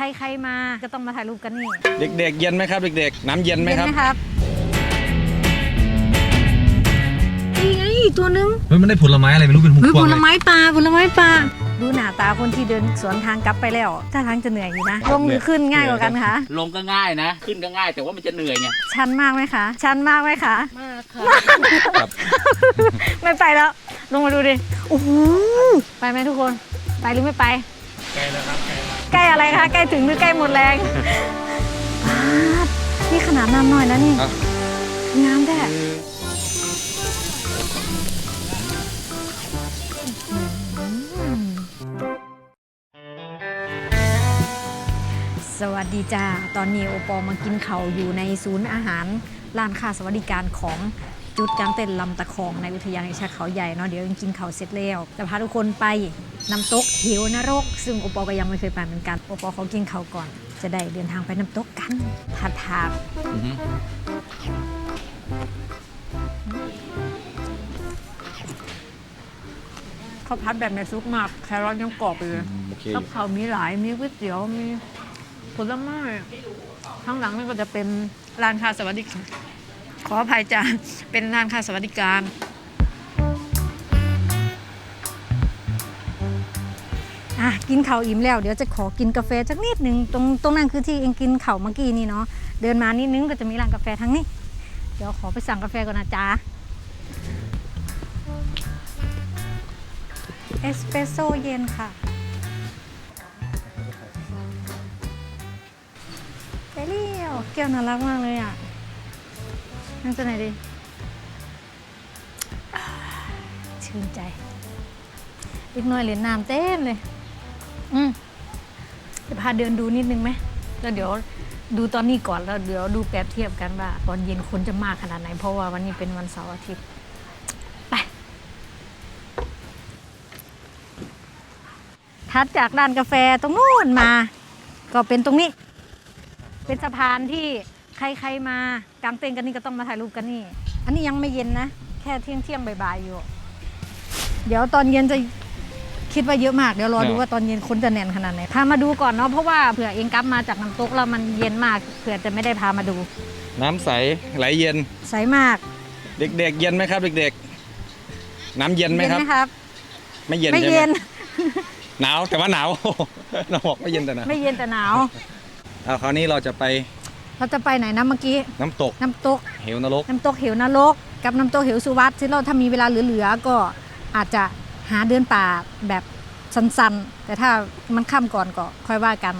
ใครๆมาก็ต้องมาถ่ายรูปกันนี่ เด็กๆ เย็นไหมครับ เด็กๆ น้ำเย็นไหมเห็นครับไหมครับนี่ไงตัวนึงเฮ้ยมันได้ผลไม้อะไรไม่รู้เป็นพวงเฮ้ยพวผงลเลยไม้ปลาผลไม้ปลาดูหน้าตาคนที่เดินสวนทางกลับไปแล้วถ้าทางจะเหนื่อยอยู่นะ ลงหรือขึ้นง่ายกว่ากันคะ ลงก็ง่ายนะ ขึ้นก็ง่ายแต่ว่ามันจะเหนื่อยไงชันมากไหมคะ ชันมากไหมคะ มากค่ะครับไม่ไปแล้ว ลงมาดูดิ โอ้โห ไปไหมทุกคน ไปหรือไม่ไปใกล้แล้วครับใกล้ อะไรคะ ใกล้ถึงหรือใกล้หมดแรงป๊าดนี่ขนาดน้ำน้อยนะนี่ครับงามแท้สวัสดีจ้า ตอนนี้โอปอมากินเขาวอยู่ในศูนย์อาหารร้านค้าสวัสดิการของ จุดกลางเต้นลำตะคองในอุทยานแห่งชาติเขาใหญ่เนาะเดี๋ยวยังกินเขาวเสร็จแล้วจะพาทุกคนไปน้ำตกเหวนรก ซึ่งโอปอก็ยังไม่เคยไปเหมือนกันโอปอเขากินเขาวก่อน จะได้เดินทางไปน้ำตกกันทาทางอือฮึข้าวพัดแบบไม่ซุกมากแครอทยังกรอบอยู่เลยโอเคกับเขาวมีหลายมีก๋วยเตี๋ยวมีผลไม้ข้างหลังนี่ก็จะเป็นร้านค้าสวัสดิการ ขออภัยจ้ะเป็นร้านค้าสวัสดิการอะกินข้าวอิ่มแล้วเดี๋ยวจะขอกินกาแฟสักนิดหนึ่งตรงตรงนั้นคือที่เองกินข้าวเมื่อกี้นี่เนาะเดินมานิดนึงก็จะมีร้านกาแฟทั้งนี้ เดี๋ยวขอไปสั่งกาแฟก่อนนะจ๊ะเอสเปรสโซ่เย็นค่ะไปเรียวแก้วน่ารักมากเลยอะ นั่งตัวไหนดี ชื่นใจ อีกหน่อยเหรียญน้ำเต็มเลย อืมจะพาเดินดูนิดนึงไหม แล้วเดี๋ยวดูตอนนี้ก่อนแล้วเดี๋ยวดูแปรเทียบกันว่า ตอนเย็นคนจะมากขนาดไหน เพราะว่าวันนี้เป็นวันเสาร์อาทิตย์ไปถัดจากร้านกาแฟตรงนู้นมา ก็เป็นตรงนี้ เป็นสะพานที่ ใครๆมากางเต็นท์กันนี่ก็ต้องมาถ่ายรูปกันนี่ อันนี้ยังไม่เย็นนะ แค่เที่ยงเที่ยงๆบ่ายๆอยู่ เดี๋ยวตอนเย็นจะคิดว่าเยอะมากเดี๋ยวรอดูว่าตอนเย็นคนจะแน่นขนาดไหนพามาดูก่อนเนาะเพราะว่าเผื่อเองกลับมาจากน้ำตกแล้วมันเย็นมากเผื่อจะไม่ได้พามาดู น้ำใสไหลเย็น ใสมาก เด็กๆ เย็นไหมครับ เด็กๆ น้ำเย็นไหมเย็นครับไหมครับ ไม่เย็นไม่ใช่ไหมเย็นหนาวแต่ว่าหนาวเราบอกไม่เย็นแต่หนาวไม่เย็นแต่หนาวเอาคราวนี้เราจะไป เราจะไปไหนนะเมื่อกี้ น้ำตก น้ำตก เหวนรก น้ำตกเหวนรก กับน้ำตกเหวสุวัตที่เราถ้ามีเวลาเหลือๆก็อาจจะหาเดินป่าแบบสั้นๆ แต่ถ้ามันค่ำก่อนก็ค่อยว่ากัน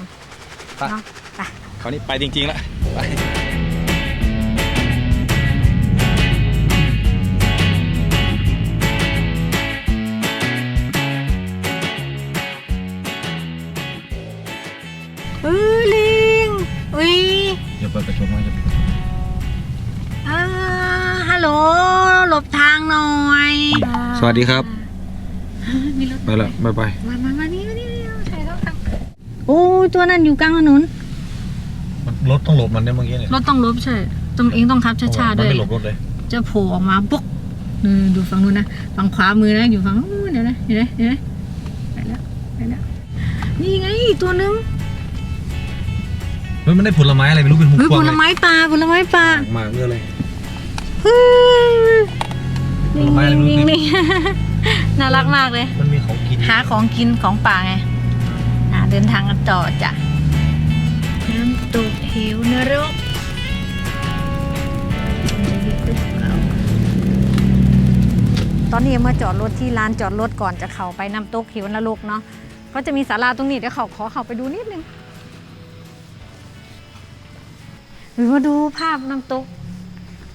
ไป เนาะไป คราวนี้ไปจริงๆแล้วไป เปิดกระจกนะอย่าเปิดกระจกอ่าฮัลโหล หลบทางหน่อยสวัสดีครับ มีรถไปแล้วบ๊ายบายมามามานี่มานี่มาถ่ายรูปกันโอ้ยตัวนั้นอยู่กลางถนนมันรถต้องหลบมันเนี่ยเมื่อกี้เนี่ยรถต้องลบใช่ตรงเองต้องขับช้าๆมัด้นวยไม่หลบรถเลย จะโผล่ออกมาปุ๊กนี่ดูฝั่งนู้นนะ ฝั่งขวามือนะ อยู่ฝั่งนู้นเดี๋ยวนะเห็นไหมเห็นไหมไปแล้วไปแล้วนี่ไงอีกตัวนึงเฮ้ยมันได้ผลไม้อะไรไม่รู้เป็นพวงเฮ้ยพวผงลเลยไม้ปลาผลไม้ปลาหมากเยอะเลยเฮ้ยผลไม้อะไรไม่รู้นิ่งๆๆน่ารักมากเลย มันมีของกินหาของกินของป่าไงอ่าเดินทางกันต่อจ้ะ น้ำตกเหวนรกตอนนี้มาจอดรถที่ลานจอดรถก่อนจะเข้าไปน้ำตกเหวนรกเนาะ ก็จะมีศาลาตรงนี้เดี๋ยวเขาขอเข้าไปดูนิดนึง รือมาดูภาพน้ำตก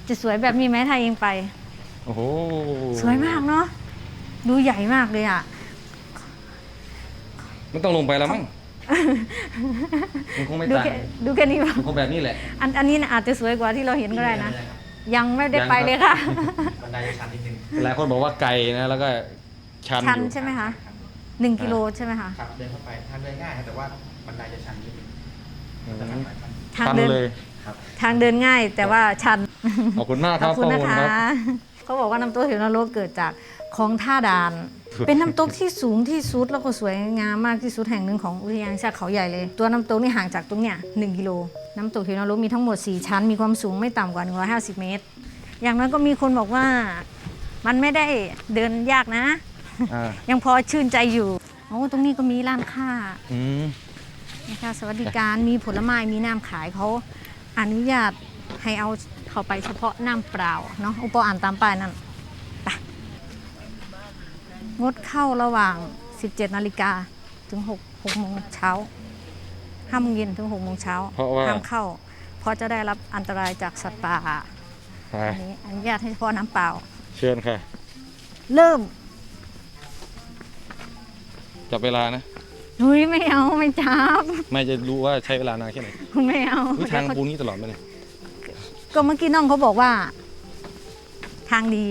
จะสวยแบบนี้ไหมถ้าเองไป โอ้โหสวยมากเนาะดูใหญ่มากเลยอะ มันต้องลงไปแล้วมั้งมันคงไม่ดูต่างแค่ดูแค่นี้ป่ะมันคงแบบนี้แหละ อันอันนี้น่ะอาจจะสวยกว่าที่เราเห็นก็ได้นะ ยังไม่ได้ไปเลยค่ะ บันไดชันนิดนึงหลายคนบอกว่าไกลนะแล้วก็ชันชันอยู่ใช่ไหมคะหนึ่งกิโลใช่ไหมคะครับเดินเข้าไปทางเดินง่ายครับแต่ว่าบันไดจะชันนิดนึงอืมจะทางหลายขั้นทางชันเดินเลย ทางเดินง่ายแต่ว่าชัน ขอบคุณมากคขรัอบบคุณข้อนะมูลคะ ครับ เขาบอกว่าน้ำตัวเหวนรกเกิดจากคลองท่าดาน เป็นน้ำตกที่สูงที่สุดแล้วก็สวยงามมากที่สุดแห่งหนึ่งของอุทยานแห่งชาติเขาใหญ่เลย ตัวน้ำตกนี่ห่างจากตรงเนี้ยหนึ่งกิโล น้ำตกเหวนรกมีทั้งหมด 4 ชั้น มีความสูงไม่ต่ำกว่า 150 เมตร อย่างนั้นก็มีคนบอกว่ามันไม่ได้เดินยากนะ อ่ายังพอชื่นใจอยู่โอ้ตรงนี้ก็มีร้านค้า อืม นะคะสวัสดิการมีผลไม้มีน้ำขายเขา อนุญาตให้เอาเข้าไปเฉพาะน้ำเปล่าเนาะอุปอ่านตามป้ายนั่นไปงดเข้าระหว่าง 17 นาฬิกาถึง6 6โมงเช้า5โมงเย็นถึง6โมงเช้าเพราะว่า ห้ามเข้า เพราะจะได้รับอันตรายจากสัตว์ป่าไปอันนี้อนุญาตให้เฉพาะน้ำเปล่า เชิญค่ะ เริ่ม จับเวลานะ นุ้ยไม่เอาไม่จับไม่จะรู้ว่าใช้เวลานานแค่ไหนไม่เอาอุ๊ยทางปูนี้ตลอดเลยก็เมื่อกี้น้องเขาบอกว่า ทางดี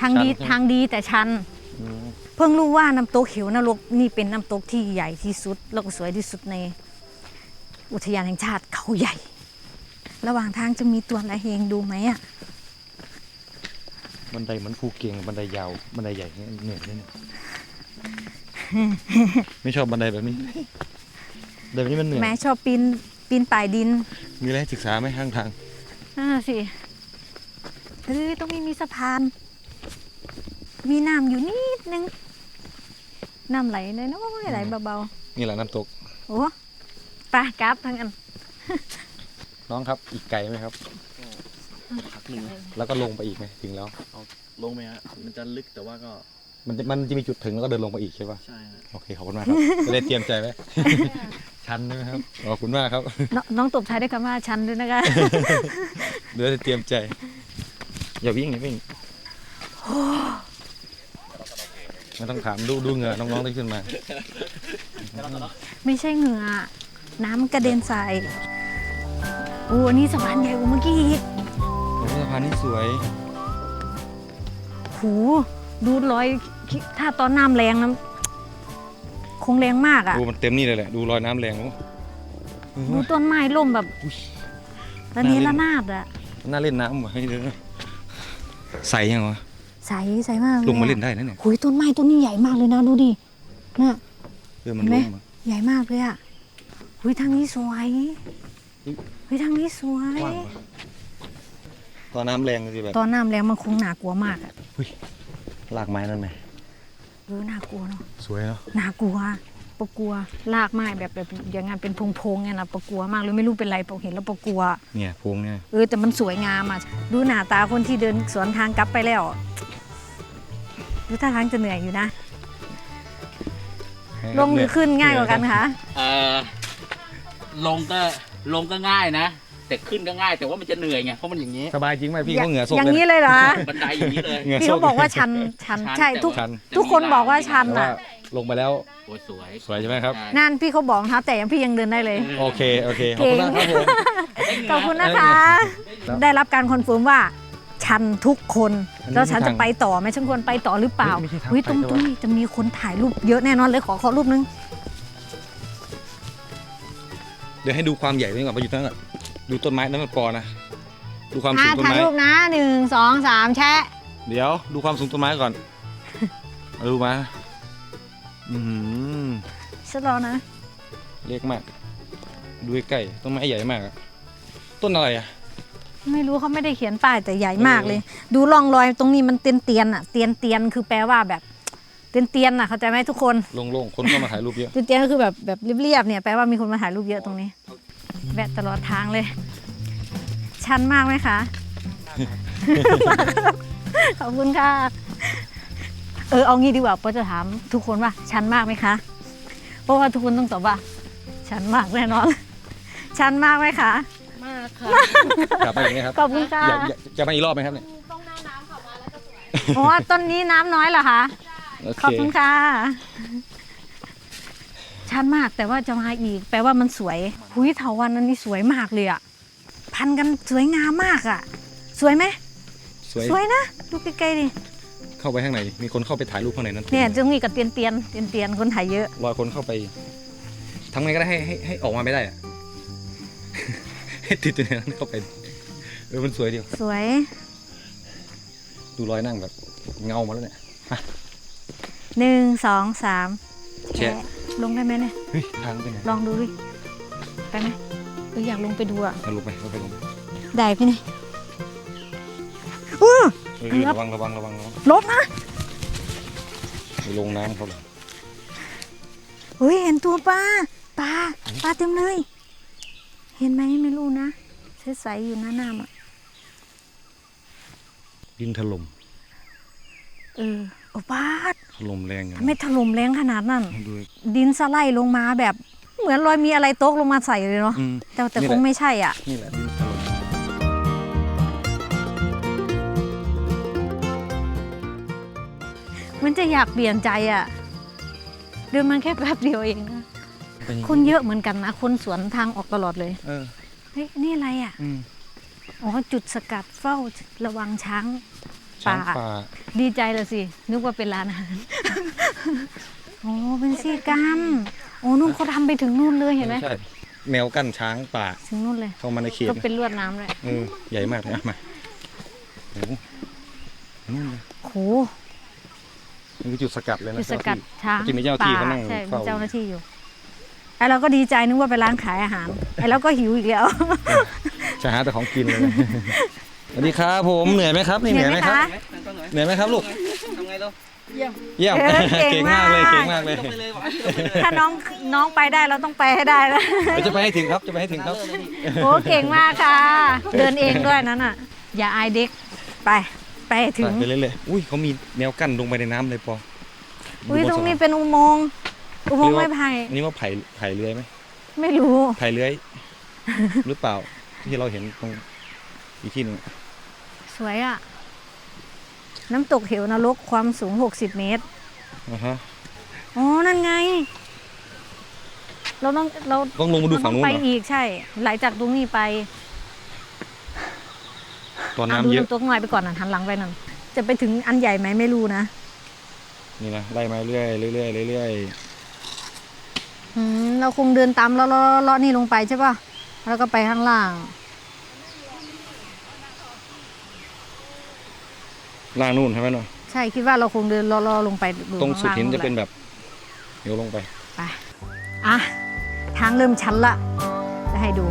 ทางดีชันใช่ไหมทางดีแต่ชัน อืมเพิ่งรู้ว่าน้ำตกเขียวนรกนี่เป็นน้ำตกที่ใหญ่ที่สุด แล้วก็สวยที่สุดใน อุทยานแห่งชาติเขาใหญ่ ระหว่างทางจะมีตัวอะไรเฮงดูไหมอะบันไดเหมือนภูเก็งบันไดยาวบันไดใหญ่เนี่ยเหนื่อยเนี่ย ไม่ชอบบันไดแบบนี้แบบนี้มันเหนื่อยแม้ชอบปีนปีนป่ายดิน มีอะไรให้ศึกษาไหมข้างทางนั่นนะสิเฮ้ยตรงนี้มีสะพาน มีน้ำอยู่นิดนึงน้ำไหลน้อยๆไหลเบานี่แหละน้ำตก ๆโอ้ไปกราฟทั้งอันน้องครับอีกไกลไหมครับ พักหนึ่งนะแล้วก็ลงไปอีกไหมถึงแล้วเอาลงไหมฮะมันจะลึกแต่ว่าก็ มันจะมันจะมีจุดถึงแล้วก็เดินลงไปอีกใช่ปะใช่ฮะโอเคขอบคุณมากครับจะได้เตรียมใจไว้ ชันใช่ไหมครับขอบคุณมากครับนน้องตบท้ายด้วยคำว่าชันด้วยนะคะ เดี๋ยวจะเตรียมใจ อย่าวิ่งอย่าวิ่งไม่ต้องถามดูดูเหงื่อน้องๆที่ขึ้นมา ไม่ใช่เหงื่อ น้ำกระเด็นใส่โอ้อันนี้สะพานใหญ่กว่าเมื่อกี้อีกโอ้สะพานนี่สวย หูดูรอย คิถ้าตอนน้ำแรงนะคงแรงมากอะดูมันเต็มนี่เลยแหละ ดูรอยน้ำแรงโอ้โห ดูต้นไม้ล่มแบบระเนระนาดอะน่าเล่นน้ำว่ะให้เดี๋ยวนะใสยังวะใสใสมากเลยลงมาอะเล่นได้นะเนี่ยหุยต้นไม้ต้นนี้ใหญ่มากเลยนะดูดิน่ะ เออมันเห็นไหมลงมา ใหญ่มากเลยอะหุยทางนี้สวยอุ๊ย หุยทางนี้สวยกว้างว่ะตอนน้ำแรงสิแบบตอนน้ำแรงมันคงน่ากลัวมากอะลากไม้นั่นไหม เออน่ากลัวเนาะสวยเนาะน่ากลัวปะกลัวลากไม้แบบแบบอย่างงั้นเป็นพงๆเนี่ยนะปะกลัวมากเลยไม่รู้เป็นไรปะเห็นแล้วปะกลัวเนี่ยพงเนี่ยเออแต่มันสวยงามอะดูหน้าตาคนที่เดินสวนทางกลับไปแล้วดูท่าทางจะเหนื่อยอยู่นะลงหรือขึ้นง่ายกว่ากันคะเออลงก็ลงก็ง่ายนะ แต่ขึ้นก็ง่าย แต่ว่ามันจะเหนื่อยไงเพราะมันอย่างนี้สบายจริงไหมพี่เขาเหงื่อโซกอย่างเลยนี้นะเลยเหรอบันไดอย่างนี้เลยเหงื่อพี่โซเขากบอกว่าชันชันชันใช่แต่ทุก ชันทุกคนบอกว่าชันแต่ว่าอะลงไปแล้วโอ้ยสวยสวยใช่ไหมครับใช่นั่นพี่เขาบอกนะคะแต่ยังพี่ยังเดินได้เลย โอเคโอเคขอบคุณมากครับผม ขอบคุณนะคะได้รับการคอนเฟิร์มว่า ชันทุกคนอันนี้แล้วฉันไม่จะทางไปต่อไหมฉันควรไปต่อหรือเปล่าไม่ใช่ทางเฮ้ยตรงไปแต่ตรว่างนี้จะมีคนถ่ายรูปเยอะแน่นอนเลยขอขอรูปนึง เดี๋ยวให้ดูความใหญ่ไว้ก่อนไปอยู่ตรงนั้นก่อน ดูต้นไม้นั้นมันปอนะ ดูความสูอ่างต้นถ่ายไม้ รูปนะหนึ่งสองสามแชะ เดี๋ยวดูความสูงต้นไม้ก่อน เอาดูมาอืมฉันรอนะ เล็กมาก ดูใกล้ๆต้นไม้ใหญ่มากอะต้นอะไรอะ ไม่รู้เขาไม่ได้เขียนป้ายแต่ใหญ่มากเลย ดูร่องรอยตรงนี้มันเตียนเตียนๆอะเตียนเตียนๆคือแปลว่าแบบ เตียนเตียนๆอะเข้าใจไหมทุกคน โล่งๆ คนก็มาถ่ายรูปเยอะ เตียนเตียนๆก็คือแบบแบบเรียบๆเนี่ยแปลว่ามีคนมาถ่ายรูปเยอะตรงนี้ แวะตลอดทางเลย ชันมากไหมคะ ขอบคุณค่ะ เออเอางี้ดีกว่าปอจะถามทุกคนว่าชันมากไหมคะ เพราะว่าทุกคนต้องตอบว่า ชันมากแน่นอน ชันมากไหมคะกลับมาอย่างนี้ครับขอบคุณค่ะอยากอยากจะมาอีกรอบไหมครับเนี่ยอ๋อต้นนี้น้ำน้อยเหรอคะโอเคขอบคุณค่ะ ชันมากแต่ว่าจะมาอีก แปลว่ามันสวยหุยเถาวันอันนี้สวยมากเลยอะพันกันสวยงามมากอะสวยไหมสวยสวยนะดูใกล้ๆดิเข้าไปข้างในดิมีคนเข้าไปถ่ายรูปข้างในนั้นเนี่ยตรงนี้กับเตียนเตียนเตียนเตียนๆคนถ่ายเยอะรอยคนเข้าไปทำไงก็ได้ให้ให้ให้ออกมาไม่ได้อะให้ติดอยู่ในนั้นเข้าไปเออมันสวยดีสวย ดูรอยนั่งแบบเงามาแล้วเนี่ยมาหนึ่งสองสามแชะแชะ ลงได้ไหมเนี่ย เฮ้ยทางไปไหนลองดูดิไปไหมเอออยากลงไปดูอะ เอาลงไปเอาไปลงไปได้พี่นี่อู้เฮ้ยครับ ระวังระวังระวังระวังลบนะ ไปลงน้ำเขาเลยเฮ้ยเห็นตัวปลาปลาปลาเต็มเลย เห็นไหมไม่รู้นะใสๆอยู่หน้าน้ำอะดินถล่มเออโอ้ปลาด ถล่มแรงอยู่ทำไมถล่มแรงขนาดนั้น ดูดินสไลด์ลงมาแบบเหมือนรอยมีอะไรตกลงมาใส่เลยเนาะอืมแต่แต่นี่คแหละงไม่ใช่อะ นี่แหละดินถล่มมันจะอยากเปลี่ยนใจอะ เดินมาแค่แป๊บเดียวเองนะเป็นอย่างคนเยอะเหมือนกันนะ คนสวนทางออกตลอดเลย เออเฮ้ย นี่อะไรอะ อืมอ๋อ จุดสกัดเฝ้าระวังช้าง ช้างป่าป่า ดีใจเลยสิ นึกว่าเป็นร้านอาหาร โอ้ เป็นสีกรรมโอ้นู่นเขาทำไปถึงนู่นเลยเห็นไหมใช่แนวกั้นช้างป่า ถึงนู่นเลย เข้ามาในเขตก็นะเป็นลวดน้ำเลยเออใหญ่มากเลยอะมาโอ้โหนู่นเลยโหนี่คือจุดสกัดเลยนะจุดสกัดช้างจะมีเจ้าหน้าที่ป่เขานั่งใช่มีเฝ้าเจ้าหน้าที่อยู่ไอ้เราก็ดีใจนึกว่าเป็นร้านขายอาหารไอ้เราก็หิวอีกแล้วจะหาแต่ของกินเลยนะ สวัสดีครับผมเหนื่อยไหมครับนี่เหนื่อยไหมครับเหนื่อยไหมครับลูกทำไงลูกเยี่ยมเออเก่เก่งงมากเลยมากเก่งมากเลยไปเลยบอกให้ลงไปเลยถ้าน้องน้องไปได้เราต้องไปให้ได้นะเดี๋ยวจะไปให้ถึงครับจะไปให้ถึงครับโอ้เก่งมากค่ะ เดินเองด้วยนั้นอะ อย่าอายเด็กไปไปให้ถึงไปเรื่อยๆอุ้ยเขามีแนวกั้นลงไปในน้ำเลยปออุ้ยดูบตรงนี้สะพาเป็นอุโมงค์อุโมงค์ไม้ไผ่อันนี้ว่าไผ่ไผ่เลื้อยไหมไม่รู้ไผ่เลื้อยหรือเปล่าที่เราเห็นตรงอีกที่หนึง สวยอะ น้ำตกเหวนรกความสูง 60 เมตรอ่าฮะ อ๋อนั่นไง เราต้องเราต้องลงมาดูฝั่งนู้นเราเหรต้ออไปอีกใช่ไหลจากตรงนี้ไปตอนอะน้ำดูเยอะน้ำตกหน่อยไปก่อนนะหันหลังไปนั่นจะไปถึงอันใหญ่ไหมไม่รู้นะนี่นะ ไล่มาเรื่อยๆเรื่อยๆเรื่อยอืมเราคงเดินตามเลาะเลาะเลาะนี่ลงไปใช่ป่ะแล้วก็ไปข้างล่าง ล่างนู่นใช่ไหมเนาะใช่คิดว่าเราคงเดินเลาะเลาะลงไปดูตรงสุดข้าหินล่าจะเป็นแหลแบบเดี๋ยวลงไปไปอะทางเริ่มชันละจะให้ดู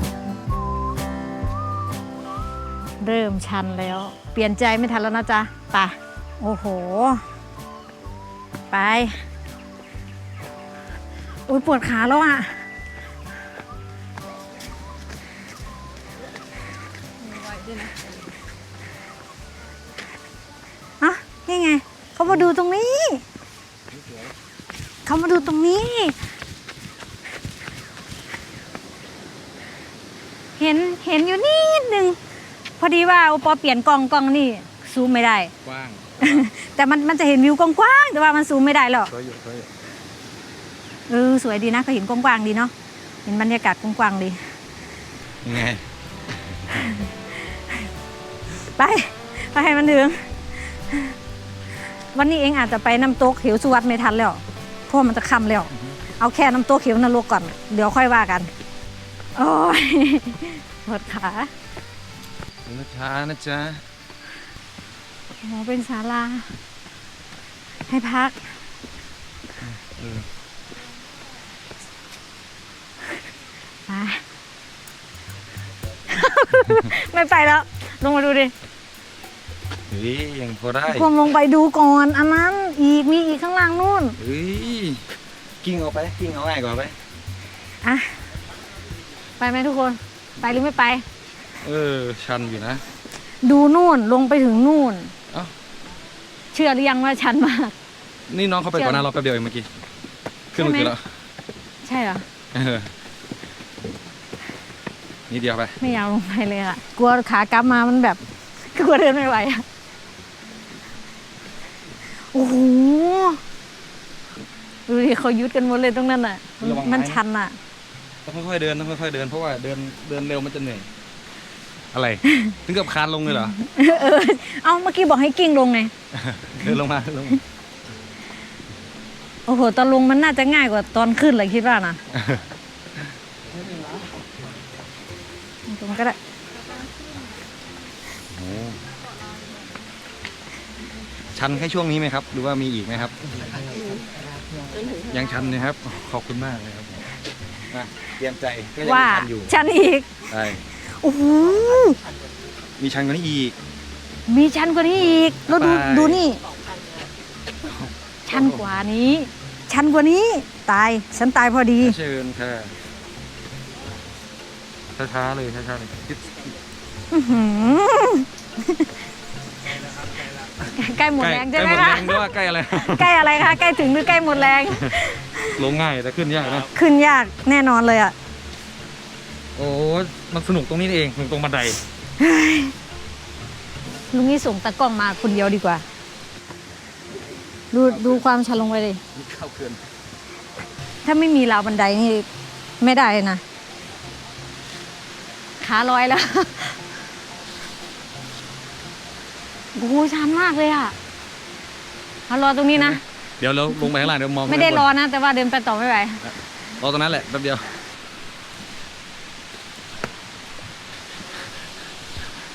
เริ่มชันแล้ว เปลี่ยนใจไม่ทันแล้วนะจ๊ะไปโอ้โห ไปโอ้ยปวดขาแล้วอะอะ เขามาดูตรงนี้ เขามาดูตรงนี้ เห็นเห็นอยู่นิดนึง พอดีว่าโอปอเปลี่ยนกล้องกล้องนี่ซูมไม่ได้ กว้างแต่มันมันจะเห็นวิวกว้างๆแต่ว่ามันซูมไม่ได้หรอกสวยอยู่สวยอยู่เออสวยดีนะก็เห็นกว้างๆดีเนาะเห็นบรรยากาศกว้างๆดียังไงไป ไปให้มันถึง วันนี้เองอาจจะไปน้ำตกเขียวสุวัสดไม่ทันแล้วเพราะมันจะค่ำแล้ว เอาแค่น้ำตกเขียวนรกก่อน เดี๋ยวค่อยว่ากัน โอ้ยปวดขานะช้านะจ๊ะอ๋อเป็นศาลา ให้พัก เออไป ไม่ไปแล้ว ลงมาดูดิ เฮ้ยยังพอได้ผมลงไปดูก่อนอันนั้นอีกมีอีกข้างล่างนู่นเฮ้ยกิ้งเอาไปกิ้งเอาง่ายกว่าไปอะไปไหมทุกคนไปหรือไม่ไป เออชันอยู่นะ ดูนู่นลงไปถึงนู่นเอ้า เชื่อหรือยังว่าชันมาก นี่น้องเขาไปก่อนหน้าเราแป๊บเดียวเองเมื่อกี้ขึ้นเมื่อกี้แล้วใช่เหรอเออนิดเดียวไปไม่อยากลงไปเลยอะกลัวขากลับมามันแบบกลัวเดินไม่ไหวอะ โอ้โหดูดิเขายุดกันหมดเลยตรงนั้นอะมันระวังไม้ มันนะชันอะต้องค่อยๆเดินต้องค่อยๆเดินเพราะว่าเดินเดินเร็วมันจะเหนื่อยอะไร ถึงกับคานลงเลยเหรอ เออเอาเมื่อกี้บอกให้กิ้งลงไง เดินลงมาเดินลงมาโอ้โห ตอนลงมันน่าจะง่ายกว่าตอนขึ้นเลยคิดว่านะ ตรงก็ได้ โอ้ ชันแค่ช่วงนี้ไหมครับ หรือว่ามีอีกไหมครับ ยังชันนะครับ ขอบคุณมากเลยครับผมอะเตรียมใจก็ยังว่ามีชันอยู่ชันอีกใช่โอ้โหมีชันกว่านี้อีก มีชันกว่านี้อีกแล้วดูไป ดูนี่ ชันกว่านี้ ชันกว่านี้ ตาย ฉันตายพอดี เชิญค่ะช้าๆเลยช้าๆเลยอื้อหือ ใกล้หมดแรงใช่ไหมใกล้หมดคะแรงด้วยว่าใกล้อะไร ใกล้อะไรคะ ใกล้ถึงหรือใกล้หมดแรง ลงง่ายแต่ขึ้นยากนะ ขึ้นยากแน่นอนเลยอะ โอ้มันสนุกตรงนี้นี่เองสนุกตรงบันได ลุงนี่ส่งตะกล้องมาคนเดียวดีกว่า ดูดูความชันลงไปเลยนี่เข้าเกิน ถ้าไม่มีราวบันไดนี่ไม่ได้นะ ขาลอยแล้ว โอ้โหชันมากเลยอะเอารอตรงนี้นะ เดี๋ยวเราลงไปข้างล่างเดี๋ยวมองไม่ได้รอข้างบนะ แต่ว่าเดินไปต่อไม่ไหวนรอตรงนั้นแหละแป๊บเดียว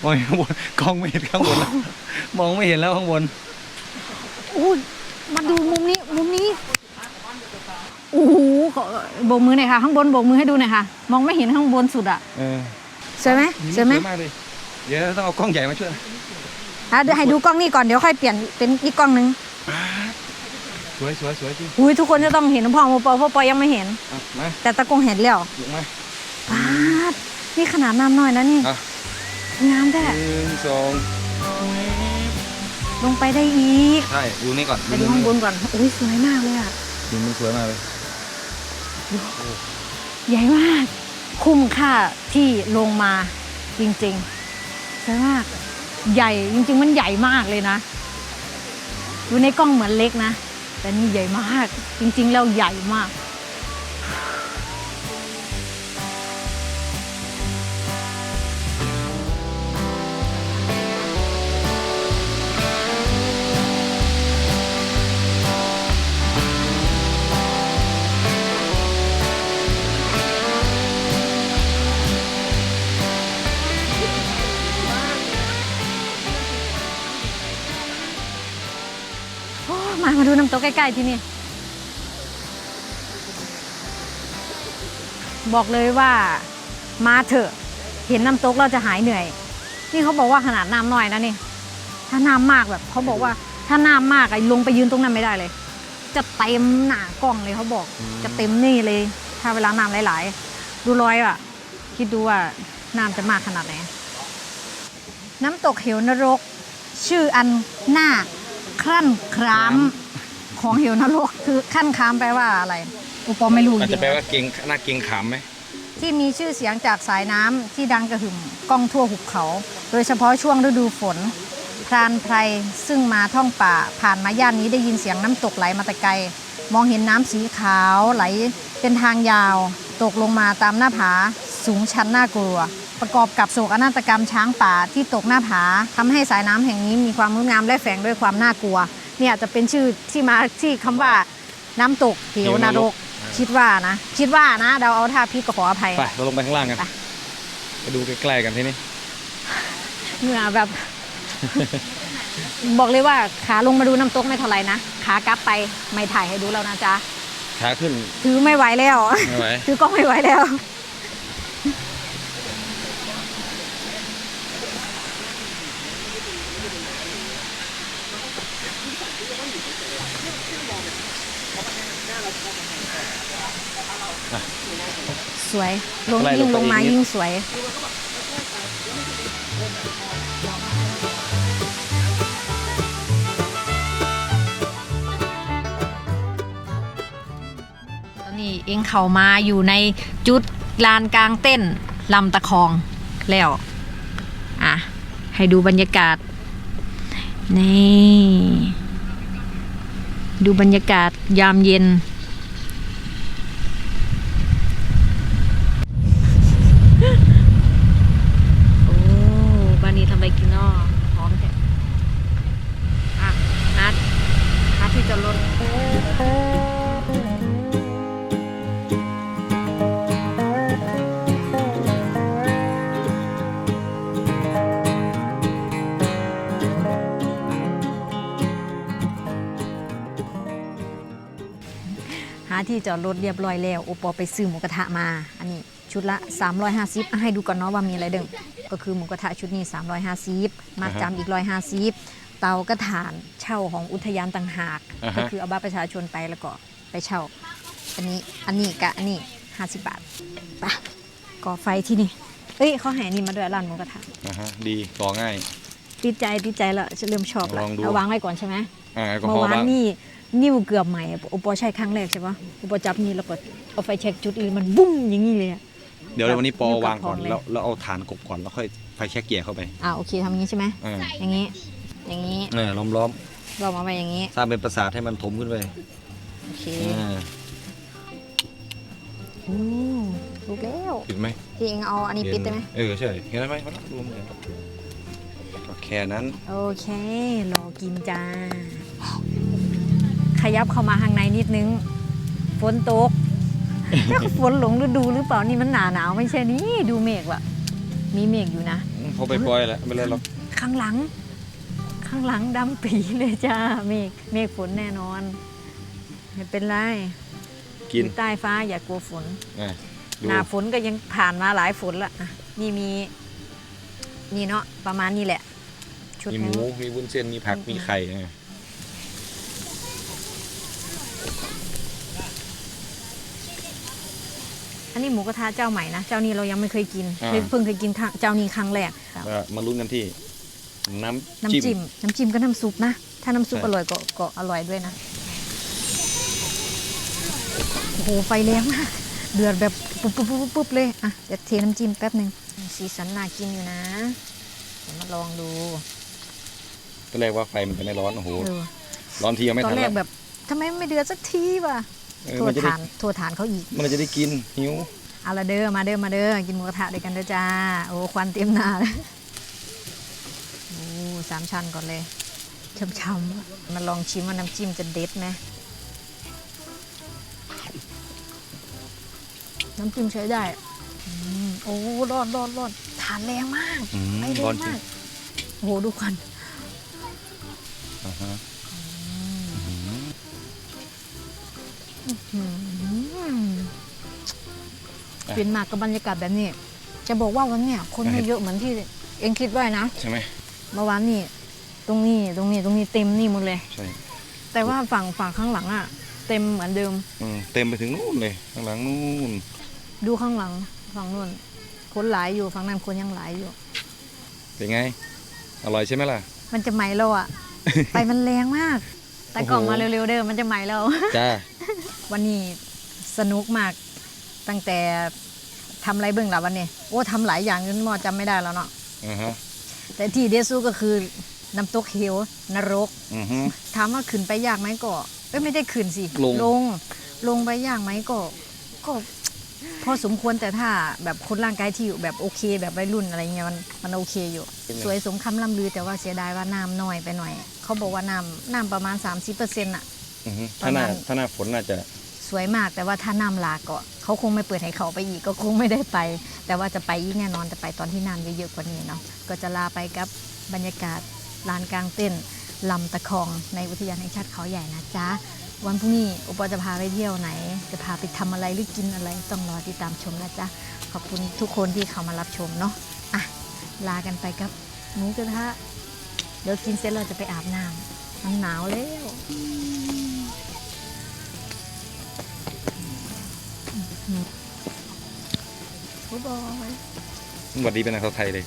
มองเห็นข้างบนกล้องไม่เห็นข้างบนแล้วมองไม่เห็นแล้วข้างบนอู้ยมาดูมุมนี้มุมนี้โอ้โหขอโบกมือหน่อยค่ะ ข้างบนโบกมือให้ดูหน่อยค่ะ มองไม่เห็นข้างบนสุดอะเออสวยไหมสวยไหมมากเลยเดี๋ยวต้องเอากล้องใหญ่มาช่วย อะเดี๋ยวให้ดูกล้องนี้ก่อนเดี๋ยวค่อยเปลี่ยนเป็นอีกกล้องหนึงสวยสวยสวยจริงอุ้ยทุกคนจะต้องเห็นพ่อโมปอพ่อปอยังไม่เห็น อะมาแต่ตะกงเห็นแล้วลงมาปาดนี่ขนาดน้ำน้อยนะนี่อะงามแท้หนึ่งสองลงไปได้อีกใช่ดูนี่ก่อนไปดูข้างบนก่อนอุ้ยสวยมากเลยอะดูมันสวยมากเลยใหญ่มาก คุ้มค่าที่ลงมาจริงๆสวยมาก ใหญ่จริงๆ มันใหญ่มากเลยนะ ดูในกล้องเหมือนเล็กนะ แต่นี่ใหญ่มาก จริงๆ แล้วใหญ่มากามาดูน้ำตกใกล้ๆที่นี่ บอกเลยว่ามาเถอะ เห็นน้ำตกเราจะหายเหนื่อย นี่เขาบอกว่าขนาดน้ำน้อยนะนี่ ถ้าน้ำมากแบบเขาบอกว่าถ้าน้ำมากอะลงไปยืนตรงนั้นไม่ได้เลย จะเต็มหนากล้องเลยเขาบอก จะเต็มนี่เลย ถ้าเวลาน้ำหลาย ๆ ดูรอยอะคิดดูว่าน้ำจะมากขนาดไหน น้ำตกเหวนรก ชื่ออันหน้า ครั่นครามของเหวนรกคือขั้นครามแปลว่าอะไรอุปอไม่รู้จมันริจะงแปลว่าเก่งน่าเก่งขามไหมๆที่มีชื่อเสียงจากสายน้ำที่ดังกระหึ่มก้องทั่วหุบเขา โดยเฉพาะช่วงฤดูฝนพรานไพรซึ่งมาท่องป่าผ่านมาย่านนี้ได้ยินเสียงน้ำตกไหลมาแต่ไกล มองเห็นน้ำสีขาวไหลเป็นทางยาว ตกลงมาตามหน้าผาสูงชันน่ากลัว ประกอบกับโศกนาฏกรรมช้างป่าที่ตกหน้าผาทำให้สายน้ำแห่งนี้มีความงดงามและแฝงด้วยความน่ากลัว เนี่ยจะเป็นชื่อที่มาที่คำว่าน้ำตกเหวนรก คิดว่านะ คิดว่านะเดาเอาท่าพี่ก็ขออภัยไปเราลงไปข้างล่างกันไปไปดูใกล้ๆกันที่นี่เหงื่อแบบ บอกเลยว่าขาลงมาดูน้ำตกไม่เท่าไหร่นะขากลับไปไม่ถ่ายให้ดูแล้วนะจ๊ะขาขึ้น ถือไม่ไหวแล้วไม่ไหวถือกล้องไม่ไหวแล้ว สวย ลงไล่ลยิ่งงไปลงมาอีกนิด ยิ่งสวย ตอนนี้เองเข้ามาอยู่ในจุดลานกลางเต้นลำตะคองแล้ว อะ ให้ดูบรรยากาศ นี่ ดูบรรยากาศยามเย็น ที่จอดรถเรียบร้อยแล้วโอปอไปซื้อหมูกระทะมา อันนี้ชุดละ 350อะให้ดูก่อนเนาะว่ามีอะไรเด้งก็คือหมูกระทะชุดนี้ 350 มาจำอีก 150 เตากระถานเช่าของอุทยานต่างหากอ่าฮะก็คือเอาบัตรประชาชนไปแล้วก็ไปเช่า อันนี้อันนี้กับอันนี้ 50 บาทไปก่อไฟที่นี่เอ้ยเขาแห่นี่มาด้วยร้านหมูกระทะอ่าฮะดีต่อง่ายติดใจติดใจแล้วฉันเริ่มชอบแล้วลองดูเอาวางไว้ก่อนใช่ไหมอ่าแอลกอเมื่ฮออล์วานบ้างนี่ นิ้วเกือบใหม่อุปอใช้ครั้งแรกใช่ปะอุปอจับนี่แล้วก็เอาไฟแช็กจุดอื่นมันบุ้มอย่างนี้เลยอะ เดี๋ยววันนี้ปอนิ้วกับวางก่อนพองเลย แล้วแล้วเอาฐานกบก่อนแล้วค่อยไฟแช็กเกียร์เข้าไปอ่าโอเคทำอย่างนี้ใช่ไหมอ่าอย่างนี้ อย่างนี้เออล้อมล้อมเรามาไปอย่างนี้ๆสร้างเป็นประสาทให้มันถมขึ้นไปโอเคอ่าอืมลุกแล้วปิดไหมพี่เองเอาอันนี้ปิดได้ไหมเออใช่เห็นไหมมันรวมกันก็แค่นั้นโอเครอกินจ้า ขยับเข้ามาข้างในนิดนึง ฝนตกแล้วฝนหลงฤดูหรือเปล่านี่มันหนาหนาวไม่ใช่นี่ดูเมฆว่ะ มีเมฆอยู่นะพอไปปล่อยแล้วไม่เป็นไรหรอกข้างหลัง ข้างหลังดำปีเลยจ้าเมฆเมฆฝนแน่นอนไม่เป็นไรกินอยู่ใต้ฟ้าอย่ากลัวฝนอ่าดูหน้าฝนก็ยังผ่านมาหลายฝนละอะนี่มี นี่เนาะประมาณนี้แหละชุดมีหนี้มูมีวุ้นเส้นมีผักมีไข่ อ่าอันนี้หมูกระทะเจ้าใหม่นะเจ้านี้เรายังไม่เคยกินเคยเพิ่งเคยกินครั้งเจ้านี้ครั้งแรกก็มาลุ้นกันที่ น้ำน้ำจิ้มจิ้มน้ำจิ้มก็น้ำซุปนะ ถ้าน้ำซุปใช่ อร่อยก็ก็อร่อยด้วยนะโอ้โหไฟแรงมากเดือดแบบปุ๊บปุ๊บปุ๊บปุ๊บเลยอะเดี๋ยวเทน้ำจิ้มแป๊บหนึ่งสีสันน่ากินอยู่นะเดี๋ยวมาลองดูตอนแรกว่าไฟมันจะไม่ร้อนโอ้โหเออร้อนทียังไม่ตอทันนแรแล้กวแบบทำไมไม่เดือดสักทีวะเออ โทมันษจะได้ฐานโทษฐานเขาอีก มันจะได้กินหิวเอาละเด้อมาเด้อมาเด้อกินหมูกระทะด้วยกันเด้อจ้าโอ้ควันเต็มหน้าเลยโอ้สามชั้นก่อนเลยช้ำๆมาลองชิมว่าน้ำจิ้มจะเด็ดไหมน้ำจิ้มใช้ได้อืมโอ้รอดรอดรอดทานแรงมากอืมไปแรร้อนงจริมางกโอ้โหดูควันอ่าฮะ ฟินมากกับบรรยากาศแบบนี้ จะบอกว่าวันเนี้ยคนไม่เยอะเหมือนที่เองคิดไว้นะ ใช่ไหมเมื่อวานนี่ตรงนี้ตรงนี้ตรงนี้เต็มนี่หมดเลย ใช่ แต่ว่าฝั่งฝั่งข้างหลังอะเต็มเหมือนเดิมอืมเต็มไปถึงนู่นเลยข้างหลังนู่น ดูข้างหลังฝั่งนู้นคนหลายอยู่ฝั่งนั้นคนยังหลายอยู่ เป็นไง อร่อยใช่ไหมล่ะ มันจะไหมเราอะไฟมันแรงมาก แต่กล่องโอ้โหมาเร็วๆเด้อมันจะไหมเรา จ้า วันนี้สนุกมากตั้งแต่ทำอะไรเบื้องหลังวันนี้ โอ้ทำหลายอย่างจนหมอจำไม่ได้แล้วเนาะอ่าฮะแต่ที่เดซูก็คือน้ำตกเหวนรก อือฮึ ถามว่าขึ้นไปยากไหมก็เอ้ยไม่ได้ขึ้นสิลง ลงลงไปยากไหมก็ ก็ พอสมควรแต่ถ้าแบบคนร่างกายที่อยู่แบบโอเค แบบวัยรุ่นอะไรเงี้ยมันมันโอเคอยู่ สวยสมคำล่ำลือแต่ว่าเสียดายว่าน้ำน้อยไปหน่อย เขาบอกว่าน้ำน้ำประมาณ 30%อะ อือฮึถ้าหน้าประมาณ ถ้าหน้าฝนน่าจะสวยมากแต่ว่าถ้าน้ำหลากก็เขาคงไม่เปิดให้เขาไปอีกก็คงไม่ได้ไป แต่ว่าจะไปอีกแน่นอนแต่ไปตอนที่น้ำเยอะๆกว่านี้เนาะก็จะลาไปกับบรรยากาศลานกลางเต้นลำตะคองในอุทยานแห่งชาติเขาใหญ่นะจ๊ะ วันพรุ่งนี้อุปจะพาไปเที่ยวไหน จะพาไปทำอะไรหรือกินอะไร ต้องรอติดตามชมนะจ๊ะ ขอบคุณทุกคนที่เข้ามารับชมเนาะอะลากันไปกับหมูกระทะเดี๋ยวกินเสร็จเราจะไปอาบน้ำมันหนาวแล้วบ๊ายบายสวัสดีเป็นนางสาไทยเลย